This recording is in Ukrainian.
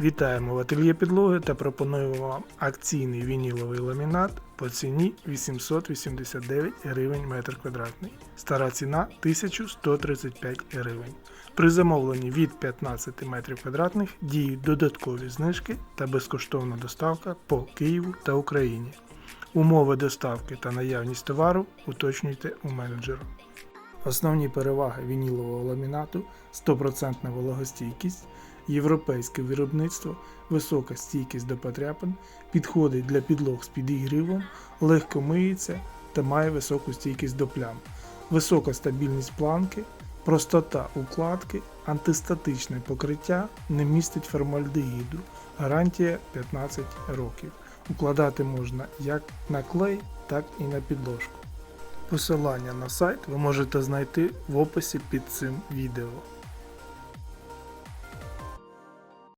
Вітаємо в ательє підлоги та пропонуємо вам акційний вініловий ламінат по ціні 889 гривень метр квадратний. Стара ціна 1135 гривень. При замовленні від 15 метрів квадратних діють додаткові знижки та безкоштовна доставка по Києву та Україні. Умови доставки та наявність товару уточнюйте у менеджера. Основні переваги вінілового ламінату 100% вологостійкість, європейське виробництво, висока стійкість до потряпин, підходить для підлог з підігрівом, легко миється та має високу стійкість до плям, висока стабільність планки, простота укладки, антистатичне покриття, не містить формальдегіду, гарантія 15 років. Укладати можна як на клей, так і на підложку. Посилання на сайт ви можете знайти в описі під цим відео.